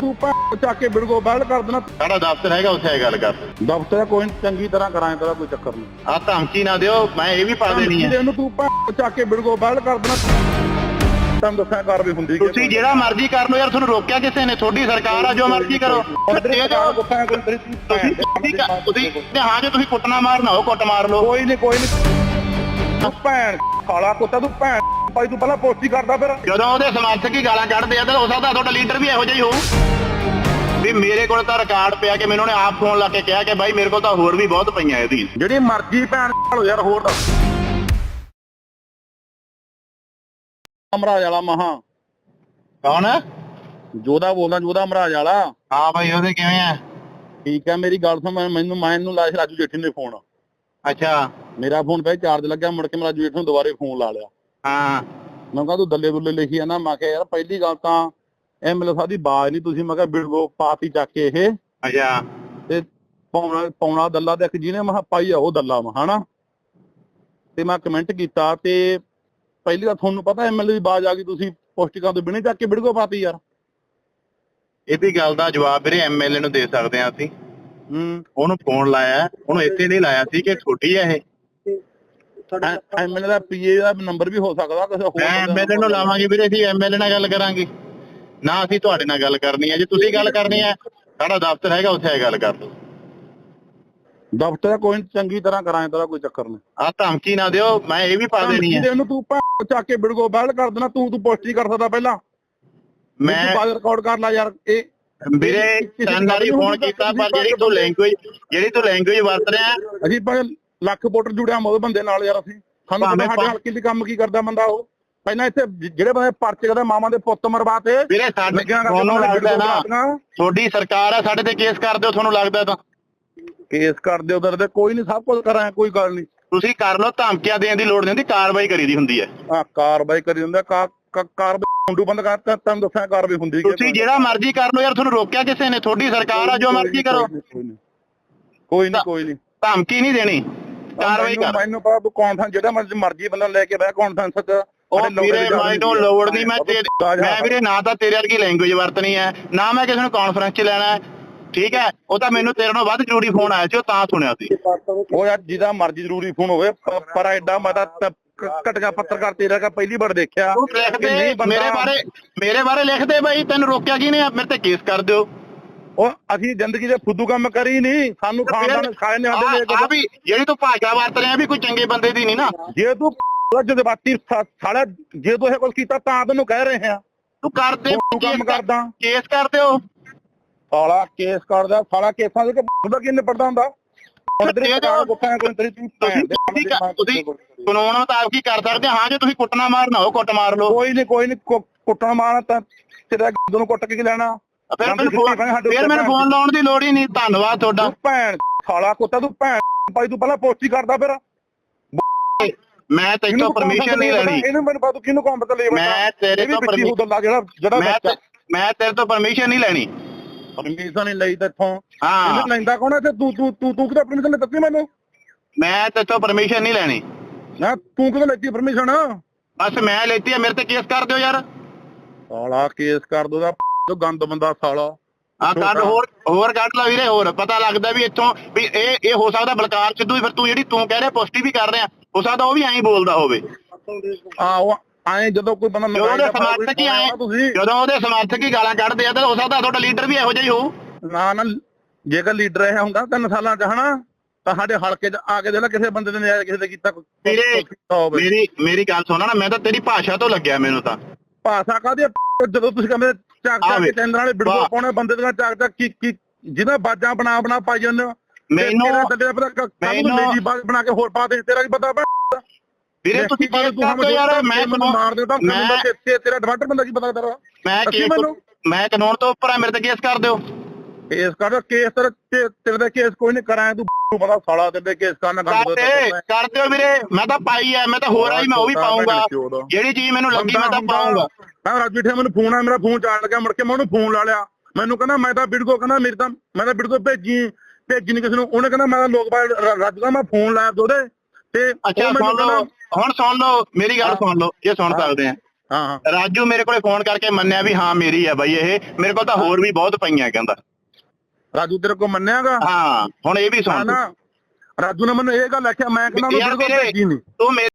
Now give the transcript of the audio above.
ਤੂੰ ਭੈਣ ਚੱਕ ਕੇ ਬਿੜਗੋ ਬਹਿਲ ਕਰ ਦੇਣਾ। ਸਾਡਾ ਦਫ਼ਤਰ ਹੈਗਾ ਉੱਥੇ ਇਹ ਗੱਲ ਕਰ। ਦਫ਼ਤਰ ਕੋਈ ਨੀ, ਚੰਗੀ ਤਰ੍ਹਾਂ ਕਰਾਂ ਤੇਰਾ ਕੋਈ ਚੱਕਰ ਨਹੀਂ ਆ ਧਮਕੀ ਨਾ ਦਿਓ ਮੈਂ ਇਹ ਵੀ ਪਾ ਦੇਣੀ ਹੈ ਇਹਨੂੰ ਤੂੰ ਭੈਣ ਚੱਕ ਕੇ ਬਿੜਗੋ ਬਹਿਲ ਕਰ ਦੇਣਾ। ਤੈਨੂੰ ਦੱਸਿਆ ਕਾਰਵਾਈ ਹੁੰਦੀ ਕਿ ਤੁਸੀਂ ਜਿਹੜਾ ਮਰਜ਼ੀ ਕਰ ਲਓ ਯਾਰ ਤੁਹਾਨੂੰ ਰੋਕਿਆ ਕਿਸੇ ਨੇ ਤੁਹਾਡੀ ਸਰਕਾਰ ਆ ਜੋ ਮਰਜ਼ੀ ਕਰੋ। ਇਹ ਜੋ ਦੱਸਿਆ ਕੋਈ ਤੇਰੀ ਤੁਸੀਂ ਤੁਸੀਂ ਕ- ਤੁਸੀਂ ਤੇ ਹਾਂ ਜੇ ਤੁਸੀਂ ਕੁੱਟਣਾ ਮਾਰਨਾ ਹੋ ਕੁੱਟ ਮਾਰ ਲਓ। ਕੋਈ ਨਹੀਂ ਕੋਈ ਨਹੀਂ ਤੂੰ ਭੈਣ ਕਾਲਾ ਕੁੱਤਾ ਤੂੰ ਭੈਣ। ਭਾਈ ਤੂੰ ਪਹਿਲਾਂ ਪੋਸਟੀ ਕਰਦਾ ਫਿਰ। ਜਦੋਂ ਉਹਦੇ ਸਮਰਥਕ ਹੀ ਗਾਲਾਂ ਕੱਢਦੇ ਆ ਤਾਂ ਹੋ ਸਕਦਾ ਤੁਹਾਡਾ ਲੀਡਰ ਵੀ ਇਹੋ ਜਿਹਾ ਹੀ ਹੋਊ। ਵੀ ਮੇਰੇ ਕੋਲ ਤਾਂ ਰਿਕਾਰਡ ਪਿਆ ਕਿ ਮੈਨੂੰ ਉਹਨੇ ਆਪ ਫੋਨ ਲਾ ਕੇ ਕਿਹਾ ਕਿ ਬਾਈ ਮੇਰੇ ਕੋਲ ਤਾਂ ਹੋਰ ਵੀ ਬਹੁਤ ਪਈਆਂ ਇਹਦੀ। ਜਿਹੜੀ ਮਰਜ਼ੀ ਭੈਣ ਭਾਲੋ ਯਾਰ ਹੋਰ ਦੱਸ। ਅਮਰਾਜ ਵਾਲਾ ਮਹਾ। ਕੌਣ? ਜੋਦਾ ਬੋਲਦਾ ਜੋਦਾ ਅਮਰਾਜ ਵਾਲਾ। ਹਾਂ ਬਾਈ ਉਹਦੇ ਕਿਵੇਂ ਆ? ਠੀਕ ਹੈ ਮੇਰੀ ਗੱਲ ਸੁਣ ਮੈਨੂੰ ਮੈਨੂੰ ਲਾਇਆ ਰਾਜੂ ਜੇਠੀ ਨੇ ਫੋਨ ਅੱਛਾ। ਮੇਰਾ ਫੋਨ ਪਹਿਲੇ ਚਾਰਜ ਲੱਗਿਆ ਮੁੜ ਕੇ ਮੈਂ ਰਾਜੂ ਜੇਠੀ ਨੂੰ ਦੁਬਾਰੇ ਫੋਨ ਲਾ ਲਿਆ। ਹਾਂ। ਮੈਂ ਕਿਹਾ ਤੂੰ ਦੱਲੇ ਦੁੱਲੇ ਲਿਖੀ ਆ ਨਾ ਮੈਂ ਕਿਹਾ ਯਾਰ ਪਹਿਲੀ ਗੱਲ ਤਾਂ ਐਮਐਲਏ ਸਾਹਿਬ ਦੀ ਬਾਜ਼ ਨਹੀਂ। ਤੁਸੀਂ ਮੈਂ ਕਿਹਾ ਬਿਲਗੋ ਪਾਤੀ ਚੱਕ ਕੇ ਇਹ। ਅੱਛਾ। ਤੇ ਪੌਣਾ ਪੌਣਾ ਦੱਲਾ ਤੇ ਇੱਕ ਜਿਹਨੇ ਮਹਾ ਪਾਈ ਆ ਉਹ ਦੱਲਾ ਵਾ ਹਨਾ? ਤੇ ਮੈਂ ਕਮੈਂਟ ਕੀਤਾ ਤੇ ਪਹਿਲੀ ਗੱਲ ਤੁਹਾਨੂੰ ਪਤਾ ਐਮਐਲਏ ਦੀ ਬਾਜ਼ ਆ ਗਈ। ਤੁਸੀਂ ਪੋਸਟਿਕਾਂ ਤੋਂ ਬਿਨੇ ਚੱਕ ਕੇ ਬਿੜਗੋ ਪਾਤੀ ਯਾਰ। ਇਹਦੀ ਗੱਲ ਦਾ ਜਵਾਬ ਵੀਰੇ ਐਮਐਲਏ ਨੂੰ ਦੇ ਸਕਦੇ ਆ ਅਸੀਂ। ਹੂੰ। ਉਹਨੂੰ ਫੋਨ ਲਾਇਆ ਉਹਨੂੰ ਇੱਥੇ ਨਹੀਂ ਲਾਇਆ। ਸੀ ਕਿ ਛੋਟੀ ਆ ਇਹ। ਐਮਐਲਏ ਦਾ ਪੀਏ ਦਾ ਨੰਬਰ ਵੀ ਹੋ ਸਕਦਾ ਕਿਸੇ ਹੋਰ ਐਮਐਲਏ ਨੂੰ ਲਾਵਾਂਗੇ ਵੀਰੇ ਅਸੀਂ ਐਮਐਲਏ ਨਾਲ ਗੱਲ ਕਰਾਂਗੇ। ਨਾ ਅਸੀਂ ਤੁਹਾਡੇ ਨਾਲ ਗੱਲ ਕਰਨੀ ਹੈ ਜੇ ਤੁਸੀਂ ਗੱਲ ਕਰਨੀ ਹੈ ਸਾਡਾ ਦਫ਼ਤਰ ਹੈਗਾ ਉੱਥੇ ਇਹ ਗੱਲ ਕਰ ਲਓ। ਦਫ਼ਤਰ ਕੋਈ ਚੰਗੀ ਤਰ੍ਹਾਂ ਕਰਾਂ ਤੇਰਾ ਕੋਈ ਚੱਕਰ ਨਹੀਂ ਆ ਧਮਕੀ ਨਾ ਦਿਓ ਮੈਂ ਇਹ ਵੀ ਪਾ ਦੇਣੀ ਹੈ। ਇਹਨੂੰ ਤੂੰ ਚੱਕ ਕੇ ਬਿੜਗੋ ਬਹਿਲ ਕਰ ਦੇਣਾ ਤੂੰ ਤੂੰ ਪੋਸਟ ਹੀ ਕਰ ਸਕਦਾ ਪਹਿਲਾਂ। ਮੈਂ ਤੂੰ ਬਾਅਦ ਰਿਕਾਰਡ ਕਰ ਲੈ ਯਾਰ ਇਹ ਵੀਰੇ ਤਿੰਨ ਫੋਨ ਕੀਤਾ ਪਰ ਜਿਹੜੀ ਤੂੰ ਲੈਂਗੁਏਜ ਜਿਹੜੀ ਤੂੰ ਲੈਂਗੁਏਜ ਵਰਤ ਰਿਹਾ। ਅਸੀਂ ਭਾਵੇਂ ਲੱਖ ਵੋਟਰ ਜੁੜਿਆ ਮੋਦ ਬੰਦੇ ਨਾਲ ਯਾਰ ਅਸੀਂ। ਸਾਨੂੰ ਪਤਾ ਸਾਡੇ ਹਲਕੇ ਦੀ ਕੰਮ ਕੀ ਕਰਦਾ ਬੰਦਾ ਉਹ। ਪਹਿਲਾਂ ਇੱਥੇ ਜਿਹੜੇ ਬੰਦੇ ਪਰਚੇ ਕਰਦਾ ਮਾਵਾਂ ਦੇ ਪੁੱਤ ਮਰਵਾਤੇ ਵੀਰੇ ਸਾਡੇ ਤੁਹਾਨੂੰ ਲੱਗਦਾ ਨਾ ਤੁਹਾਡੀ ਸਰਕਾਰ ਆ ਸਾਡੇ ਤੇ ਕੇਸ ਕਰ ਦਿਓ ਤੁਹਾਨੂੰ ਲੱਗਦਾ ਤਾਂ। ਕੇਸ ਕਰਦੇ ਉਧਰ ਦੇ ਕੋਈ ਨਹੀਂ ਸਭ ਕੁਝ ਕਰਾਂ ਕੋਈ ਗੱਲ ਨਹੀਂ। ਤੁਸੀਂ ਕਰ ਲਓ ਧਮਕੀਆਂ ਦੇਣ ਦੀ ਲੋੜ ਨਹੀਂ ਹੁੰਦੀ ਕਾਰਵਾਈ ਕਰੀਦੀ ਹੁੰਦੀ ਹੈ। ਆ ਕਾਰਵਾਈ ਕਰੀ ਕਾ- ਕਾਰਵਾਈ ਮੁੰਡੂ ਬੰਦ ਕਰਤਾ ਤੈਨੂੰ ਦੱਸਿਆ ਕਾਰਵਾਈ ਹੁੰਦੀ ਕਿ ਤੁਸੀਂ ਜਿਹੜਾ ਮਰਜ਼ੀ ਕਰ ਲਓ ਯਾਰ ਤੁਹਾਨੂੰ ਰੋਕਿਆ ਕਿਸੇ ਨੇ ਤੁਹਾਡੀ ਸਰਕਾਰ ਆ ਜੋ ਮਰਜ਼ੀ ਕਰੋ। ਕੋਈ ਨਹੀਂ ਕੋਈ ਨਹੀਂ। ਧਮਕੀ ਨਹੀਂ ਦੇਣੀ। ਕਾਰਵਾਈ ਕਰ। ਮੈਨੂੰ ਤੂੰ ਕਾਨਫਰੰਸ ਜਿਹੜਾ ਮਰਜ਼ੀ ਮਰਜ਼ੀ ਬੰਦਾ ਲੈ ਕੇ ਬਹਿ ਕਾਨਫਰੰਸ ਚ ਉਹ ਵੀਰੇ ਦੀ ਮੈਨੂੰ। ਲੋੜ ਨਹੀਂ? ਮੈਂ ਮੈਂ ਵੀਰੇ ਨਾ। ਤਾਂ ਤੇਰੇ ਵਰਗੀ ਲੈਂਗੁਏਜ ਵਰਤਣੀ ਹੈ ਨਾ ਮੈਂ ਕਿਸੇ ਨੂੰ ਕਾਨਫਰੰਸ 'ਚ ਲੈਣਾ ਹੈ। ਠੀਕ ਹੈ? ਉਹ ਤਾਂ ਮੈਨੂੰ ਤੇਰੇ ਨਾਲੋਂ ਵੱਧ ਜ਼ਰੂਰੀ ਫੋਨ ਆਇਆ ਸੀ ਉਹ ਤਾਂ ਸੁਣਿਆ ਸੀ। ਉਹ ਯਾਰ ਜਿਹਦਾ ਮਰਜ਼ੀ ਜ਼ਰੂਰੀ ਫੋਨ ਹੋਵੇ ਪਰ ਐਡਾ ਮੈਂ ਤਾਂ ਤ- ਕ- ਘਟਗਾ ਪੱਤਰਕਾਰ ਤੇਰਾ ਕਾ ਪਹਿਲੀ ਵਾਰ ਦੇਖਿਆ ਕਿ ਦੇ ਮੇਰੇ ਬਾਰੇ ਮੇਰੇ ਬਾਰੇ ਲਿਖ ਦੇ ਬਾਈ ਤੈਨੂੰ ਰੋਕਿਆ ਕਿਹਨੇ ਆ ਮੇਰੇ ਤੇ ਕੇਸ ਕਰ ਦਿਓ। ਉਹ ਅਸੀਂ ਜ਼ਿੰਦਗੀ ਦੇ ਫੁੱਦੂ ਕੰਮ ਕਰੀ ਨਹੀਂ ਸਾਨੂੰ ਖਾਨਦਾਨ ਖਾਏ ਨੇ ਸਾਡੇ ਆ ਦੇ ਵੀ ਜਿਹੜੀ ਤੂੰ ਭਾਸ਼ਾ ਵਰਤ ਰਿਹਾ ਵੀ ਕੋਈ ਚੰਗੇ ਬੰਦੇ ਦੀ ਨਹੀਂ ਨਾ। ਜੇ ਤੂੰ ਜਜ਼ਬਾਤੀ ਸਾਲਾ ਜੇ ਤੂੰ ਇਹ ਕੁਝ ਕੀਤਾ ਤਾਂ ਤੈਨੂੰ ਕਹਿ ਰਹੇ ਆ। ਤੂੰ ਕਰ ਦੇ ਤੂੰ ਕੰਮ ਕਰਦਾ। ਕੇਸ ਕਰ ਦਿਓ ਸਾਲਾ ਕੇਸ ਕਰਦਾ ਸਾਲਾ ਕੇਸਾਂ ਦੇ ਹੁੰਦਾ? ਦੇ ਦਿਓ। ਸਰਕਾਰ ਗੁੱਫਾ ਕੋਈ ਤੇਰੀ ਤੂੰ ਭੈਣ ਤੁਸੀਂ ਦੇ ਤੁਸੀਂ ਮਾਂ ਦੇ ਤੁਸੀਂ ਕਾਨੂੰਨ ਮੁਤਾਬਕ ਹੀ ਕਰ ਸਕਦੇ ਹਾਂ ਜੇ ਤੁਸੀਂ ਕੁੱਟਣਾ ਮਾਰਨਾ ਹੋ ਕੁੱਟ ਮਾਰ ਲਓ। ਕੋਈ ਨਹੀਂ ਕੋਈ ਨਹੀਂ ਕੁੱਟਣ ਮਾਰਨਾ ਤਾਂ ਤੇਰਾ ਗੰਦ ਨੂੰ ਕੁੱਟ ਕੇ ਕੀ ਲੈਣਾ? ਫਿਰ ਮੈਨੂੰ ਫੋਨ ਫਿਰ ਮੈਨੂੰ ਫੋਨ ਲਾਉਣ ਦੀ ਲੋੜ ਹੀ ਨਹੀਂ ਧੰਨਵਾਦ ਤੁਹਾਡਾ। ਭੈਣ ਸਾਲਾ ਕੁੱਤਾ ਤੂੰ ਭੈਣ ਭਾਈ ਤੂੰ ਪਹਿਲਾਂ ਪੋਸਟ ਹੀ ਕਰਦਾ ਫਿਰ। ਮੈਂ ਤੈਨੂੰ ਪਰਮਿਸ਼ਨ ਨਹੀਂ ਲੈਣੀ। ਇਹਨੂੰ ਮੈਨੂੰ ਪਤਾ ਕਿਹਨੂੰ ਕੰਮ ਤੇ ਲੈ ਮੈਂ ਤੇਰੇ ਤੋਂ ਪਰਮਿਸ਼ਨ ਜਿਹੜਾ ਜਿਹੜਾ ਮੈਂ ਤੇਰੇ ਤੋਂ ਪਰਮਿਸ਼ਨ ਨਹੀਂ ਲੈਣੀ। ਪਰਮਿਸ਼ਨ ਨਹੀਂ ਲਈ ਤੇਥੋਂ ਹਾਂ। ਇਹਨੂੰ ਲੈਂਦਾ ਕੌਣ ਹੈ ਤੇ ਤੂੰ ਤੂੰ ਤੂੰ ਤੂੰ ਕਿਹਦਾ ਪਰਮਿਸ਼ਨ ਦਿੱਤੀ ਮੈਨੂੰ? ਮੈਂ ਤੇਰੇ ਤੋਂ ਪਰਮਿਸ਼ਨ ਨਹੀਂ ਲੈਣੀ। ਨਾ ਤੂੰ ਕਿਹਦਾ ਲੈਤੀ ਪਰਮਿਸ਼ਨ ਬਸ ਮੈਂ ਲੈਤੀ ਆ ਮੇਰੇ ਤੇ ਕੇਸ ਕਰ ਦਿਓ ਯਾਰ। ਸਾਲਾ ਕੇਸ ਕਰ ਦੋ ਦਾ ਜੋ ਗੰਦ ਬੰਦਾ ਸਾਲਾ। ਆ ਕੱਢ ਹੋਰ ਹੋਰ ਕੱਢ ਲਾ ਵੀਰੇ ਹੋਰ ਪਤਾ ਲੱਗਦਾ ਵੀ ਇੱਥੋਂ ਵੀ ਇਹ ਇਹ ਹੋ ਸਕਦਾ ਬਲਕਾਰ ਸਿੱਧੂ ਹੀ ਫਿਰ ਤੂੰ ਜਿਹੜੀ ਤੂੰ ਕਹਿ ਰਿਹਾ ਪੁਸ਼ਟੀ ਵੀ ਕਰ ਰਿਹਾ। ਹੋ ਸਕਦਾ ਉਹ ਵੀ ਐਂ ਬੋਲਦਾ ਹੋਵੇ। ਆ ਉਹ ਐ ਜਦੋਂ ਕੋਈ ਬੰਦਾ ਜਦੋਂ ਉਹਦੇ ਸਮਰਥਕ ਹੀ ਆਏ ਜਦੋਂ ਉਹਦੇ ਸਮਰਥਕ ਹੀ ਗਾਲਾਂ ਕੱਢਦੇ ਆ ਤਾਂ ਹੋ ਸਕਦਾ ਤੁਹਾਡਾ ਲੀਡਰ ਵੀ ਇਹੋ ਜਿਹਾ ਹੀ ਹੋਊ। ਨਾ ਨਾ ਜੇਕਰ ਲੀਡਰ ਇਹ ਹੁੰਦਾ ਤਿੰਨ ਸਾਲਾਂ ਚ ਹਨਾ ਤਾਂ ਸਾਡੇ ਹਲਕੇ ਚ ਆ ਕੇ ਦੇਖ ਲੈ ਕਿਸੇ ਬੰਦੇ ਨੇ ਨਿਆਂ ਕਿਸੇ ਦੇ ਕੀਤਾ ਵੀਰੇ। ਮੇਰੀ ਮੇਰੀ ਗੱਲ ਸੁਣਾ ਨਾ ਮੈਂ ਤਾਂ ਤੇਰੀ ਭਾਸ਼ਾ ਤੋਂ ਲੱਗਿਆ ਮੈਨੂੰ ਤਾਂ। ਭਾਸ਼ਾ ਕਾਦੀ ਜਦੋਂ ਤੁਸੀਂ ਕਹਿੰਦੇ ਚੱਕ ਚੱਕ। ਕੇ ਚੰਦਰ ਵਾਲੇ ਵਾਹ। ਪਾਉਣੇ ਬੰਦੇ ਦੀਆਂ ਚੱਕ ਚੱਕ ਕੀ ਕੀ ਜਿਹਦਾ ਬਾਜਾਂ ਬਣਾ ਬਣਾ ਪਾਈ ਜਾਂਦੇ ਹੋ ਮੈਨੂੰ ਤੇਰਾ ਪਤਾ ਮੈਨੂੰ- ਮੇਰੀ ਬਾਜ ਬਣਾ ਕੇ ਹੋਰ ਪਾ ਦੇ ਤੇਰਾ ਕੀ ਪਤਾ? ਵੀਰੇ ਤੁਸੀਂ ਕੇਸ ਕਰ ਦਿਓ ਯਾਰ ਮੈਂ ਮੈਨੂੰ ਮਾਰ ਦੇ ਤਾਂ ਮੈਂ- ਤੇ ਤੇਰਾ ਡਿਫਾਲਟਰ ਬੰਦਾ ਕੀ ਪਤਾ ਤੇਰਾ ਮੈਂ ਕੇਸ ਮੈਂ ਕਾਨੂੰਨ ਤੋਂ ਉੱਪਰ ਆ ਮੇਰੇ ਤੇ ਕੇਸ ਕਰ ਦਿਓ ਕੇਸ ਕਰ ਕੇਸ ਤੇਰੇ ਤੇ- ਤੇਰੇ ਦਾ ਕੇਸ ਕੋਈ ਨਹੀਂ ਕਰਾਂ ਤੂੰ ਪਤਾ ਸਾਲਾ ਤੇਰੇ ਤੇ ਕੇਸ ਕਰਨਾ ਕਰ ਗੰਦ ਦੇ ਕਰ ਦਿਓ ਵੀਰੇ ਮੈਂ ਤਾਂ ਪਾਈ ਐ ਮੈਂ ਤਾਂ ਹੋਰ ਆਈ ਮੈਂ ਉਹ ਵੀ ਪਾਉਂਗਾ। ਜਿਹੜੀ ਚੀਜ਼ ਮੈਨੂੰ ਲੱਗੀ ਮੈਂ ਤਾਂ ਪਾਉਂਗਾ। ਮੈਂ ਰਾਜਵੀਰ ਠੇ ਮੈਨੂੰ ਫੋਨ ਆ ਮੇਰਾ ਫੋਨ ਚਾੜ ਲੱਗਿਆ ਮੁੜ ਕੇ ਮੈਂ ਉਹਨੂੰ ਫੋਨ ਲਾ ਲਿਆ। ਮੈਨੂੰ ਕਹਿੰਦਾ ਮੈਂ ਤਾਂ ਬਿੜਗੋ ਕਹਿੰਦਾ ਮੇਰੀ ਤਾਂ ਮੈਂ ਤਾਂ ਬਿੜਗੋ ਭੇਜੀ ਭੇਜੀ ਨਹੀਂ ਕਿਸੇ ਨੂੰ। ਉਹਨੇ ਕਹਿੰਦਾ ਮੈਂ ਤਾਂ ਲੋਕ ਬਾਲ ਰੱਜ ਦਾ ਮੈਂ ਫੋਨ ਲਾਇਆ ਉਹਦੇ। ਤੇ ਅੱਛਾ ਮੈਨੂੰ ਸੁਣ ਲਓ। ਹੁਣ ਸੁਣ ਲਓ ਮੇਰੀ ਗੱਲ ਸੁਣ ਲਓ ਇਹ ਸੁਣ ਸਕਦੇ ਆ। ਹਾਂ ਹਾਂ। ਰਾਜੂ ਮੇਰੇ ਕੋਲੇ ਫੋਨ ਕਰਕੇ ਮੰਨਿਆ ਵੀ ਹਾਂ ਮੇਰੀ ਆ ਬਾਈ ਇਹ। ਮੇਰੇ ਕੋਲ ਤਾਂ ਹੋਰ ਵੀ ਬਹੁਤ ਪਈਆਂ ਕਹਿੰਦਾ। ਰਾਜੂ ਤੇਰੇ ਕੋ ਮੰਨਿਆਗਾ ਹਾਂ ਹੁਣ ਇਹ ਵੀ ਸੁਣ। ਨਾ ਰਾਜੂ ਨੇ ਮੈਨੂੰ ਇਹ ਗੱਲ ਆਖਿਆ ਮੈਂ ਕਹਿੰਦਾ ਉਹਨੂੰ ਯਾਰ ਵੀਰੇ, ਭੇਜੀ ਨਹੀਂ ਤੂੰ ਮੇਰੇ